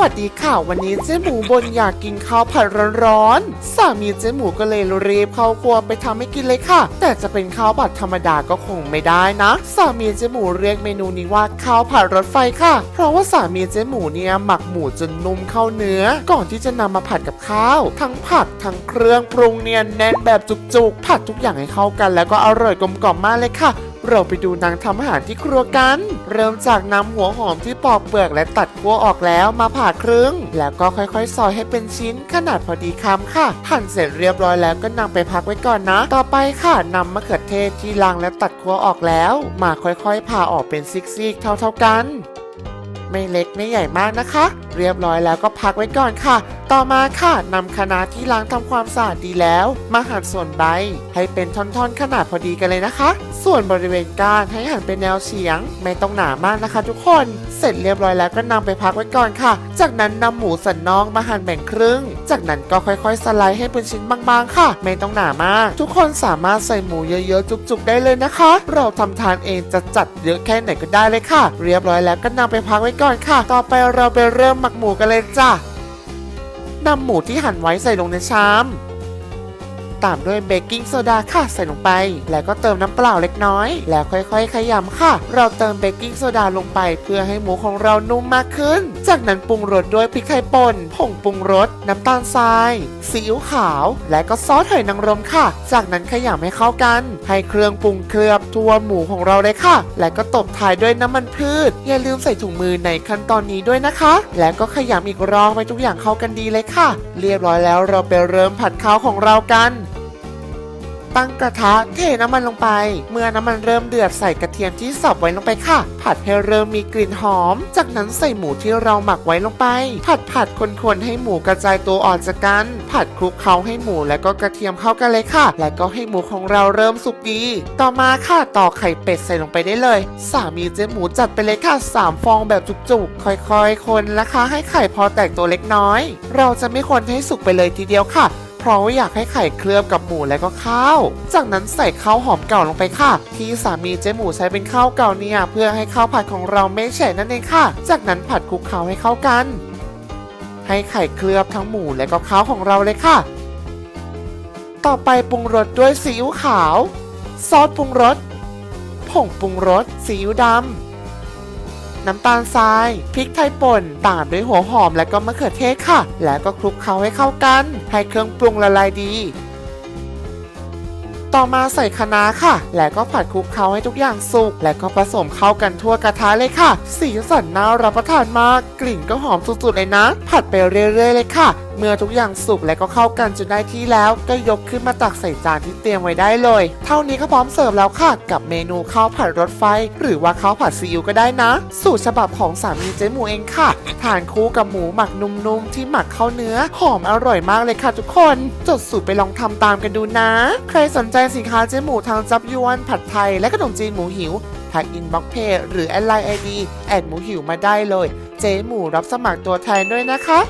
วัสดีค่ะ วันนี้เจ๊หมูบนอยากกินข้าวผัดร้อนๆสามีเจ๊หมูก็เลยรีบเข้าครัวไปทำให้กินเลยค่ะ แต่จะเป็นข้าวผัดธรรมดาก็คงไม่ได้นะ สามีเจ๊หมูเรียกเมนูนี้ว่าข้าวผัดรถไฟค่ะ เพราะว่าสามีเจ๊หมูเนี่ยหมักหมูจนนุ่มเข้าเนื้อ ก่อนที่จะนำมาผัดกับข้าว ทั้งผักทั้งเครื่องปรุงเนี่ยแน่นแบบจุกๆ ผัดทุกอย่างให้เข้ากัน แล้วก็อร่อยกลมกล่อมมากเลยค่ะ เราไปดูนางทำอาหารที่ครัวกัน เริ่มจากนำหัวหอมที่ปอกเปลือกและตัดขั้วออกแล้วมาผ่าครึ่ง แล้วก็ค่อยๆ ซอยให้เป็นชิ้นขนาดพอดีคำค่ะ หั่นเสร็จเรียบร้อยแล้วก็นำไปพักไว้ก่อนนะ ต่อไปค่ะนำมะเขือเทศที่ล้างและตัดขั้วออกแล้ว มาค่อยๆผ่าออกเป็นซิกๆ เท่าๆกัน ไม่เล็กไม่ใหญ่มากนะคะ เรียบร้อยแล้วก็พักไว้ก่อนค่ะต่อมาค่ะนำคะน้าที่ล้างทำความสะอาดดีแล้ว มาหั่นส่วนใบ ให้เป็นท่อนๆ ขนาดพอดีกันเลยนะคะ ส่วนบริเวณก้านให้หั่นเป็นแนวเฉียง ไม่ต้องหนามากนะคะ ทุกคน เสร็จเรียบร้อยแล้วก็นำไปพักไว้ก่อนค่ะ จากนั้นนำหมูสันนอกมาหั่นแบ่งครึ่ง จากนั้นก็ค่อยๆ สไลด์ให้เป็นชิ้นบางๆ ค่ะ ไม่ต้องหนามาก ทุกคนสามารถใส่หมูเยอะๆ จุกๆ ได้เลยนะคะ เราทำทานเองจะจัดเยอะแค่ไหนก็ได้เลยค่ะ เรียบร้อยแล้วก็นำไปพักไว้ก่อนค่ะ ต่อไปเราไปเริ่มหมักหมูกันเลยจ้ะ นำหมูที่หั่นไว้ใส่ลงในชาม ตามด้วยเบกกิ้งโซดาค่ะใส่ลงไป แล้วก็เติมน้ำเปล่าเล็กน้อย แล้วค่อยๆ ขยำค่ะ เราเติมเบกกิ้งโซดาลงไป เพื่อให้หมูของเรานุ่มมากขึ้น จากนั้นปรุงรสด้วยพริกไทยป่นผงปรุงรสน้ำตาลทรายซีอิ๊วขาว และก็ซอสหอยนางรมค่ะ จากนั้นขยำให้เข้ากัน ให้เครื่องปรุงเคลือบทั่วหมูของเราเลยค่ะ และก็ตบท้ายด้วยน้ำมันพืช อย่าลืมใส่ถุงมือในขั้นตอนนี้ด้วยนะคะ แล้วก็ขยำอีกรอบให้ทุกอย่างเข้ากันดีเลยค่ะ เรียบร้อยแล้วเราไปเริ่มผัดข้าวของเรากัน ตั้งกระทะเทน้ำมันลงไป เมื่อน้ำมันเริ่มเดือดใส่กระเทียมที่สับไว้ลงไปค่ะ ผัดให้เริ่มมีกลิ่นหอม จากนั้นใส่หมูที่เราหมักไว้ลงไป ผัดผัดคนๆให้หมูกระจายตัวออกจากกัน ผัดคลุกเคล้าให้หมูและก็กระเทียมเข้ากันเลยค่ะ และก็ให้หมูของเราเริ่มสุกดี ต่อมาค่ะต่อไข่เป็ดใส่ลงไปได้เลย สามีเจ๊หมูจัดไปเลยค่ะสามฟองแบบจุกๆ ค่อยๆ คนนะคะ ให้ไข่พอแตกตัวเล็กน้อย เราจะไม่คนให้สุกไปเลยทีเดียวค่ะ เพราะว่าอยากให้ไข่เคลือบกับหมูและก็ข้าว จากนั้นใส่ข้าวหอมเก่าลงไปค่ะ ที่สามีเจ๊หมูใช้เป็นข้าวเก่าเนี่ยเพื่อให้ข้าวผัดของเราไม่แฉะนั่นเองค่ะ จากนั้นผัดคลุกเคล้าให้เข้ากัน ให้ไข่เคลือบทั้งหมูและก็ข้าวของเราเลยค่ะ ต่อไปปรุงรสด้วยซีอิ๊วขาว ซอสปรุงรสผงปรุงรสซีอิ๊วดำ น้ำตาลทรายพริกไทยป่นตามด้วยหัวหอมและก็มะเขือเทศค่ะ แล้วก็คลุกเคล้าให้เข้ากัน ให้เครื่องปรุงละลายดี ต่อมาใส่คะน้าค่ะ แล้วก็ผัดคลุกเคล้าให้ทุกอย่างสุก และก็ผสมเข้ากันทั่วกระทะเลยค่ะ สีสันน่ารับประทานมาก กลิ่นก็หอมสุดๆเลยนะ ผัดไปเรื่อยๆเลยค่ะ เมื่อทุกอย่างสุกและก็เข้ากันจนได้ที่แล้ว ก็ยกขึ้นมาตักใส่จานที่เตรียมไว้ได้เลย เท่านี้ก็พร้อมเสิร์ฟแล้วค่ะ กับเมนูข้าวผัดรถไฟ หรือว่าข้าวผัดซีอิ๊วก็ได้นะ สูตรฉบับของสามีเจ๊หมูเองค่ะ ทานคู่กับหมูหมักนุ่มๆที่หมักเข้าเนื้อ หอมอร่อยมากเลยค่ะทุกคน จดสูตรไปลองทำตามกันดูนะ ใครสนใจสินค้าเจ๊หมูทางจับยวนผัดไทยและขนมจีนหมูหิวทักอินบ็อกเพจหรือแอดไลน์ไอดีแอดหมูหิวมาได้เลย เจ๊หมูรับสมัครตัวแทนด้วยนะคะ